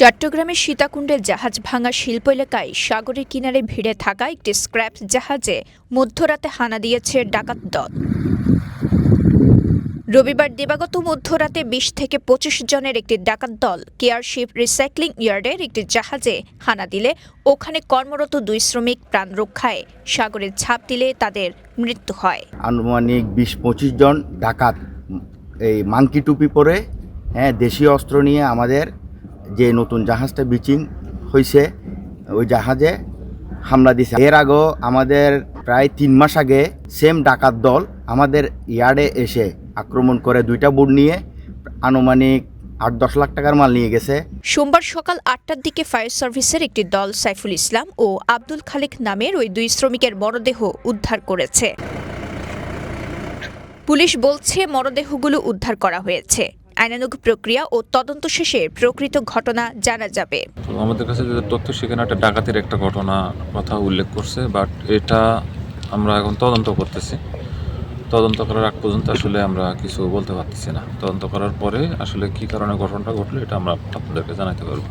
চট্টগ্রামের সীতাকুণ্ডের জাহাজ ভাঙা শিল্প এলাকায় সাগরের কিনারে ভিড়ে থাকা একটি স্ক্র্যাপ জাহাজে মধ্যরাতে হানা দিয়েছে ডাকাত দল। রবিবার দিবাগত মধ্যরাতে বিশ থেকে পঁচিশ জনের একটি ডাকাত দল কেয়ারশিপ রিসাইক্লিং ইয়ার্ডের একটি জাহাজে হানা দিলে ওখানে কর্মরত দুই শ্রমিক প্রাণ রক্ষায় সাগরে ঝাঁপ দিলে তাদের মৃত্যু হয়। আনুমানিক বিশ পঁচিশ জন ডাকাত, এই মাংকি টুপি পরে হ্যাঁ দেশীয় অস্ত্র নিয়ে আমাদের যে নতুন জাহাজটা বিচিং হয়েছে ওই জাহাজে হামলা দিছে। এর আগেও আমাদের প্রায় তিন মাস আগে সেম ডাকাত দল আমাদের ইয়ার্ডে এসে আক্রমণ করে দুইটা বোর্ড নিয়ে আনুমানিক আট দশ লাখ টাকার মাল নিয়ে গেছে। সোমবার সকাল আটটার দিকে ফায়ার সার্ভিসের একটি দল সাইফুল ইসলাম ও আব্দুল খালেক নামের ওই দুই শ্রমিকের মরদেহ উদ্ধার করেছে। পুলিশ বলছে মরদেহগুলো উদ্ধার করা হয়েছে। আইনানুগ প্রক্রিয়া ও তদন্ত শেষে প্রকৃত ঘটনা জানা যাবে। আমাদের কাছে যে তথ্য সেখানে একটা ডাকাতির একটা ঘটনা কথা উল্লেখ করছে বাট এটা আমরা এখন তদন্ত করতেছি। তদন্ত করার আগ পর্যন্ত আসলে আমরা কিছু বলতে পারতেছি না। তদন্ত করার পরে আসলে কি কারণে ঘটনাটা ঘটলো এটা আমরা আপনাদেরকে জানাতে পারব।